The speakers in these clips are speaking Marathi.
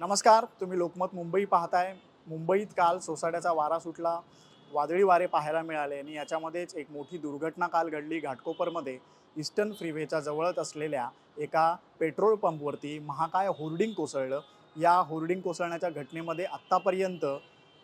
नमस्कार तुम्ही लोकमत मुंबई पाहताय. मुंबईत काल सोसाट्याचा वारा सुटला. वादळी वारे पाहायला मिळाले आणि याच्यामध्येच एक मोठी दुर्घटना काल घडली घाटकोपरमध्ये. ईस्टर्न फ्रीवेच्या जवळच असलेल्या एका पेट्रोल पंपवरती महाकाय होर्डिंग कोसळलं. या होर्डिंग कोसळण्याच्या घटनेमध्ये आत्तापर्यंत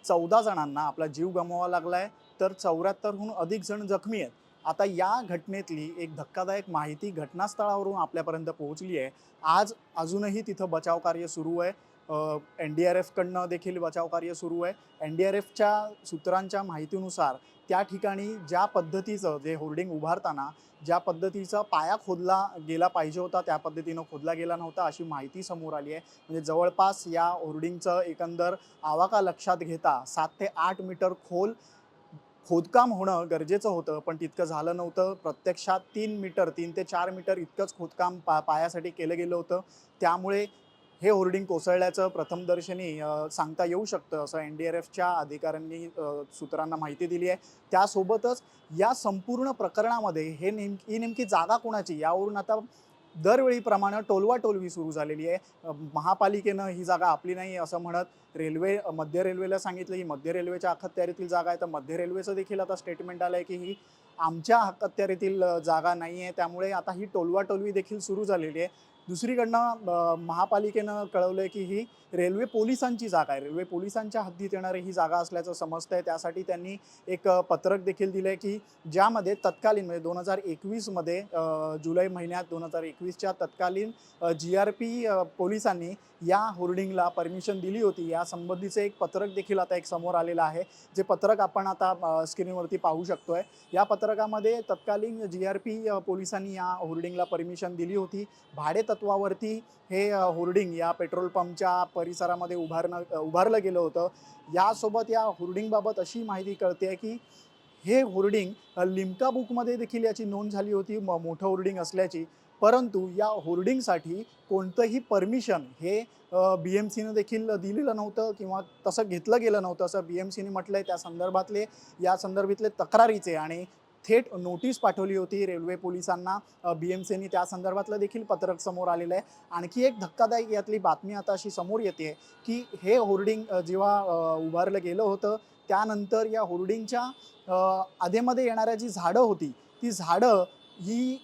चौदा जणांना आपला जीव गमवावा लागला आहे तर चौऱ्याहत्तरहून अधिक जण जखमी आहेत. आता या घटनेतली एक धक्कादायक माहिती घटनास्थळावरून आपल्यापर्यंत पोहोचली आहे. आज अजूनही तिथं बचाव कार्य सुरू आहे. एन डी आर एफकडनं देखील बचाव कार्य सुरू आहे. एन डी आर एफच्या सूत्रांच्या माहितीनुसार त्या ठिकाणी ज्या पद्धतीचं जे होर्डिंग उभारताना ज्या पद्धतीचा पाया खोदला गेला पाहिजे होता त्या पद्धतीनं खोदला गेला नव्हता अशी माहिती समोर आली आहे. म्हणजे जवळपास या होर्डिंगचं एकंदर आवाका लक्षात घेता सात ते आठ मीटर खोल खोदकाम होणं गरजेचं होतं पण तितकं झालं नव्हतं. प्रत्यक्षात तीन मीटर तीन ते चार मीटर इतकंच खोदकाम पा पायासाठी केलं गेलं होतं. त्यामुळे हे होर्डिंग कोसळल्याचं प्रथमदर्शनी सांगता येऊ शकतं असं एन डी आर एफच्या अधिकाऱ्यांनी सूत्रांना माहिती दिली आहे. त्यासोबतच या संपूर्ण प्रकरणामध्ये हे नेमकी ही नेमकी जागा कोणाची? यावरून आता दरवेळीप्रमाणे टोलवाटोलवी सुरू झालेली आहे. महापालिकेनं ही जागा आपली नाही असं म्हणत रेल्वे मध्य रेल्वेला सांगितलं ही मध्य रेल्वेच्या अखत्यारीतील जागा आहे. तर मध्य रेल्वेचं देखील आता स्टेटमेंट आलं आहे की ही आमच्या अखत्यारीतील जागा नाही आहे त्यामुळे आता ही टोलवाटोलवी देखील सुरू झालेली आहे. दुसरीकडनं महापालिकेनं कळवलं आहे की ही रेल्वे पोलिसांची जागा आहे. रेल्वे पोलिसांच्या हद्दीत येणारी ही जागा असल्याचं समजतं आहे त्यासाठी त्यांनी एक पत्रक देखील दिलं आहे की ज्यामध्ये तत्कालीन म्हणजे दोन हजार एकवीसमध्ये जुलै महिन्यात दोन हजार एकवीसच्या तत्कालीन जी आर पी पोलिसांनी या होर्डिंगला परमिशन दिली होती. या संबंधीचं एक पत्रक देखील आता एक समोर आलेलं आहे. जे पत्रक आपण आता स्क्रीनवरती पाहू शकतोय. या पत्रकामध्ये तत्कालीन जी आर पी पोलिसांनी या होर्डिंगला परमिशन दिली होती. भाडे तत्वावरती हे होर्डिंग या पेट्रोल पंपच्या परिसरामध्ये उभारणं उभारलं गेलं होतं. यासोबत या होर्डिंगबाबत अशी माहिती कळते आहे की हे होर्डिंग लिमका लिम्का बुकमध्ये देखील याची नोंद झाली होती म मोठं होर्डिंग असल्याची. परंतु या होर्डिंगसाठी कोणतंही परमिशन हे बी एम सीनं देखील दिलेलं नव्हतं किंवा तसं घेतलं गेलं नव्हतं असं बी एम सीने म्हटलं आहे त्या संदर्भातले या संदर्भातले तक्रारीचे आणि थेट नोटीस पाठवली होती रेल्वे पोलिसांना. बी एम सीनी त्या संदर्भातलं देखील पत्रक समोर आलेलं आहे. आणखी एक धक्कादायक यातली बातमी आता अशी समोर येते की हे होर्डिंग जेव्हा उभारलं गेलं होतं त्यानंतर या होर्डिंगच्या आधेमध्ये येणाऱ्या जी झाडं होती ती झाडं ही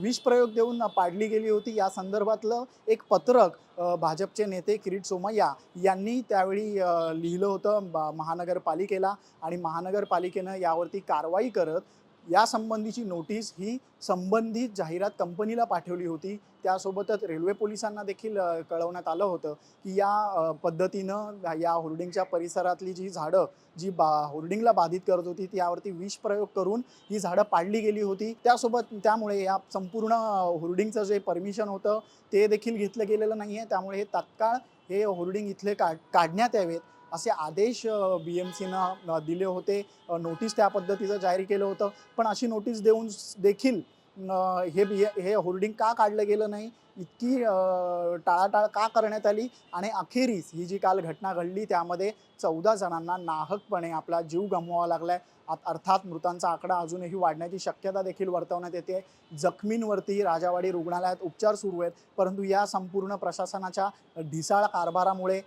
विषप्रयोग देऊन पाडली गेली होती. या संदर्भातलं एक पत्रक भाजपचे नेते किरीट सोमय्या यांनी त्यावेळी लिहिलं होतं महानगरपालिकेला. आणि महानगरपालिकेनं यावरती कारवाई करत या संबंधीची नोटीस ही संबंधित जाहिरात कंपनीला पाठवली होती. त्यासोबतच रेल्वे पोलिसांना देखील कळवण्यात आलं होतं की या पद्धतीनं या होर्डिंगच्या परिसरातली जी झाडं जी बा होर्डिंगला बाधित करत होती त्यावरती विष प्रयोग करून ही झाडं पाडली गेली होती. त्यासोबत त्यामुळे या संपूर्ण होर्डिंगचं जे परमिशन होतं ते देखील घेतलं गेलेलं नाही आहे त्यामुळे हे तात्काळ हे होर्डिंग इथले काढ काढण्यात यावेत. असे आदेश बी एम सीनं दिले होते. नोटीस त्या पद्धतीचं जाहीर केलं होतं. पण अशी नोटीस देऊन देखील हे बी हे होर्डिंग का काढलं गेलं नाही? इतकी टाळाटाळ का करण्यात आली? आणि अखेरीस ही जी काल घटना घडली त्यामध्ये चौदा जणांना नाहकपणे आपला जीव गमवावा लागलाय. अ- अर्थात मृतांचा आकडा अजूनही वाढण्याची शक्यता देखील वर्तवण्यात येते. जखमींवरती राजावाडी रुग्णालयात उपचार सुरू आहेत. परंतु या संपूर्ण प्रशासनाच्या ढिसाळ कारभारामुळे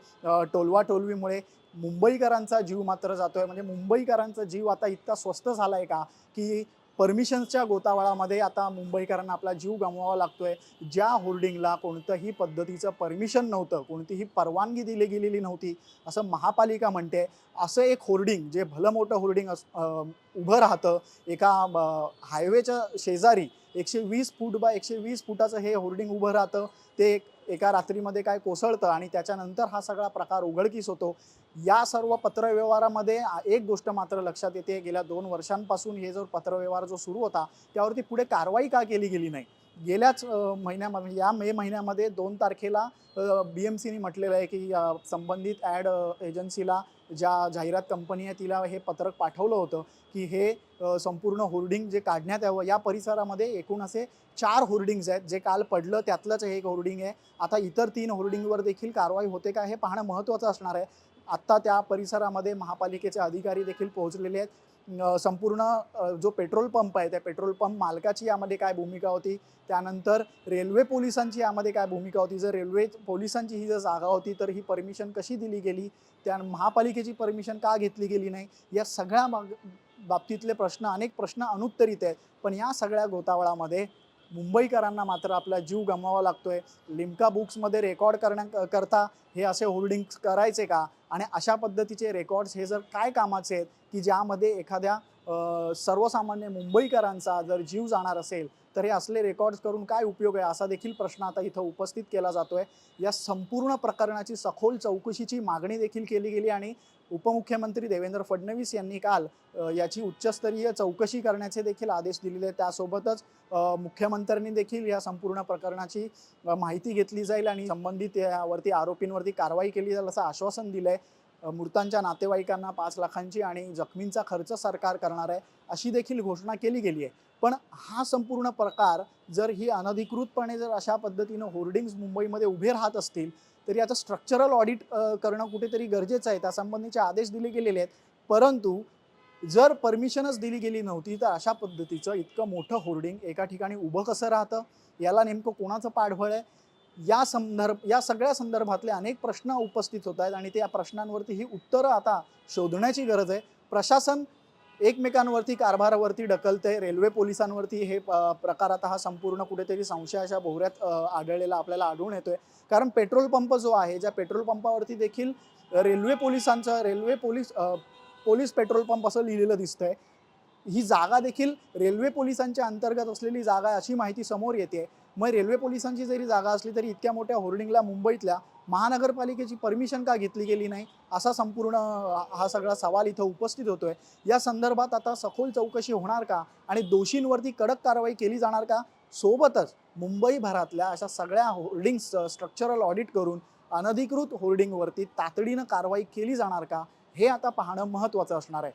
टोलवाटोलवीमुळे मुंबईकरांचा जीव मात्र जातोय. म्हणजे मुंबईकरांचा जीव आता इतका स्वस्त झाला आहे का की परमिशन्सच्या गोतावळामध्ये आता मुंबईकरांना आपला जीव गमवावा लागतोय. ज्या होर्डिंगला कोणत्याही पद्धतीचं परमिशन नव्हतं कोणतीही परवानगी दिली गेलेली नव्हती असं महापालिका म्हणते. असं एक होर्डिंग जे भलं मोठं होर्डिंग अस उभं राहतं एका हायवेच्या शेजारी एकशे वीस फूट बाय एकशे वीस फुटाचं हे होर्डिंग उभं राहतं ते एका रात्रीमध्ये काय कोसळतं आणि त्याच्यानंतर हा सगळा प्रकार उघडकीस होतो. या सर्व पत्रव्यवहारामध्ये एक गोष्ट मात्र लक्षात येते. गेल्या दोन वर्षांपासून हे जो पत्रव्यवहार जो सुरू होता त्यावरती पुढे कारवाई का केली गेली नाही? गेल्याच महिन्यामध्ये म्हणजे या मे महिन्यामध्ये दोन तारखेला बी एम सीने म्हटलेलं आहे की संबंधित ॲड एजन्सीला ज्या जाहिरात कंपनी आहे तिला हे पत्रक पाठवलं होतं की हे संपूर्ण होर्डिंग जे काढण्यात यावं या परिसरामध्ये एकूण असे चार होर्डिंग्ज आहेत जे काल पडलं त्यातलंच हे एक होर्डिंग आहे. आता इतर तीन होर्डिंगवर देखील कारवाई होते का हे पाहणं महत्त्वाचं असणार आहे. आत्ता त्या परिसरामध्ये महापालिकेचे अधिकारी देखील पोहोचलेले आहेत. संपूर्ण जो पेट्रोल पंप आहे त्या पेट्रोल पंप मालकाची यामध्ये काय भूमिका होती? त्यानंतर रेल्वे पोलिसांची यामध्ये काय भूमिका होती? जर रेल्वे पोलिसांची ही जर जागा होती तर ही परमिशन कशी दिली गेली? त्या महापालिकेची परमिशन का घेतली गेली नाही? या सगळ्या माग बाबतीतले प्रश्न अनेक प्रश्न अनुत्तरित आहेत. पण या सगळ्या गोतावळामध्ये मुंबईकरांना मात्र आपला जीव गमवावा लागतोय. लिम्का बुक्समध्ये रेकॉर्ड करण्या करता हे असे होल्डिंग्स करायचे का? आणि अशा पद्धतीचे रेकॉर्ड्स हे जर काय कामाचे आहेत की ज्यामध्ये एखाद्या सर्वसामान्य मुंबईकरांचा जर जीव जाणार असेल तर हे असले रेकॉर्ड्स करून काय उपयोग आहे असा देखील प्रश्न आता इथं उपस्थित केला जातोय. या संपूर्ण प्रकरणाची सखोल चौकशीची मागणी देखील केली गेली आणि उपमुख्यमंत्री देवेंद्र फडणवीस यांनी काल याची उच्चस्तरीय चौकशी करण्याचे देखील आदेश दिलेले त्यासोबतच मुख्यमंत्र्यांनी देखील या संपूर्ण प्रकरणाची माहिती घेतली जाईल आणि संबंधित यावरती आरोपींवरती कारवाई केली जाईल असं आश्वासन दिलं आहे मृतांच्या नातेवाईकांना पाच लाखांची आणि जखमींचा खर्च सरकार करणार आहे अशी देखील घोषणा केली गेली आहे. पण हा संपूर्ण प्रकार जर ही अनधिकृतपणे जर अशा पद्धतीनं होर्डिंग्स मुंबईमध्ये उभे राहत असतील तर याचं स्ट्रक्चरल ऑडिट करणं कुठेतरी गरजेचं आहे. त्यासंबंधीचे आदेश दिले गेलेले आहेत. परंतु जर परमिशनच दिली गेली नव्हती तर अशा पद्धतीचं इतकं मोठं होर्डिंग एका ठिकाणी उभं कसं राहतं? याला नेमकं कोणाचं पाठबळ आहे? या संदर्भ या सगळ्या संदर्भातले अनेक प्रश्न उपस्थित होत आहेत आणि त्या प्रश्नांवरती ही उत्तरं आता शोधण्याची गरज आहे. प्रशासन एकमेकांवरती कारभारावरती ढकलते रेल्वे पोलिसांवरती हे प्रकार आता हा संपूर्ण कुठेतरी संशयाच्या भोवऱ्यात आढळलेला आपल्याला आढळून येतोय. कारण पेट्रोल पंप जो आहे ज्या पेट्रोल पंपावरती देखील रेल्वे पोलिसांचं railway police police petrol pump असं लिहिलेलं दिसतंय ही जागा देखील रेल्वे पोलिसांच्या अंतर्गत असलेली जागा आहे अशी माहिती समोर येते मग रेल्वे पोलिसांची जरी जागा असली तरी इतक्या मोठ्या होर्डिंगला मुंबईतल्या महानगरपालिकेची परमिशन का घेतली गेली नाही असा संपूर्ण हा सगळा सवाल इथं उपस्थित होतोय. या संदर्भात आता सखोल चौकशी होणार का आणि दोषींवरती कडक कारवाई केली जाणार का? सोबतच मुंबईभरातल्या अशा सगळ्या होर्डिंग्स स्ट्रक्चरल ऑडिट करून अनधिकृत होर्डिंगवरती तातडीनं कारवाई केली जाणार का? हे आता पाहणं महत्त्वाचं असणार आहे.